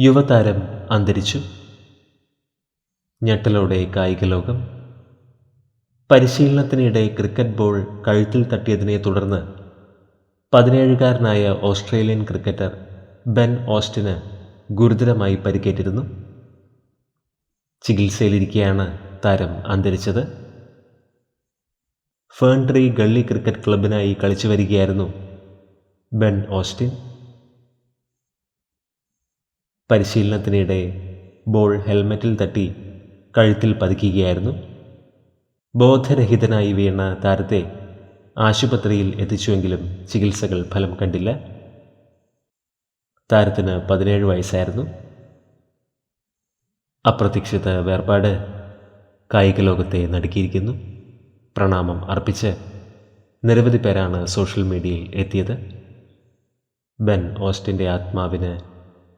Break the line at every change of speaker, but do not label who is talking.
യുവതാരം അന്തരിച്ചു. ഞെട്ടലോടെ കായിക ലോകം പരിശീലനത്തിനിടെ ക്രിക്കറ്റ് ബോൾ കഴുത്തിൽ തട്ടിയതിനെ തുടർന്ന് പതിനേഴുകാരനായ ഓസ്ട്രേലിയൻ ക്രിക്കറ്റർ ബെൻ ഓസ്റ്റിന് ഗുരുതരമായി പരിക്കേറ്റിരുന്നു. ചികിത്സയിലിരിക്കെയാണ് താരം അന്തരിച്ചത്. ഫേൺട്രി ഗള്ളി ക്രിക്കറ്റ് ക്ലബിനായി കളിച്ചു വരികയായിരുന്നു ബെൻ ഓസ്റ്റിൻ. പരിശീലനത്തിനിടെ ബോൾ ഹെൽമെറ്റിൽ തട്ടി കഴുത്തിൽ പതിക്കുകയായിരുന്നു. ബോധരഹിതനായി വീണ താരത്തെ ആശുപത്രിയിൽ എത്തിച്ചുവെങ്കിലും ചികിത്സകൾ ഫലം കണ്ടില്ല. താരത്തിന് പതിനേഴ് വയസ്സായിരുന്നു. അപ്രതീക്ഷിത വേർപാട് കായിക ലോകത്തെ നടുക്കിയിരിക്കുന്നു. പ്രണാമം അർപ്പിച്ച് നിരവധി പേരാണ് സോഷ്യൽ മീഡിയയിൽ എത്തിയത്. ബെൻ ഓസ്റ്റിന്റെ ആത്മാവിന്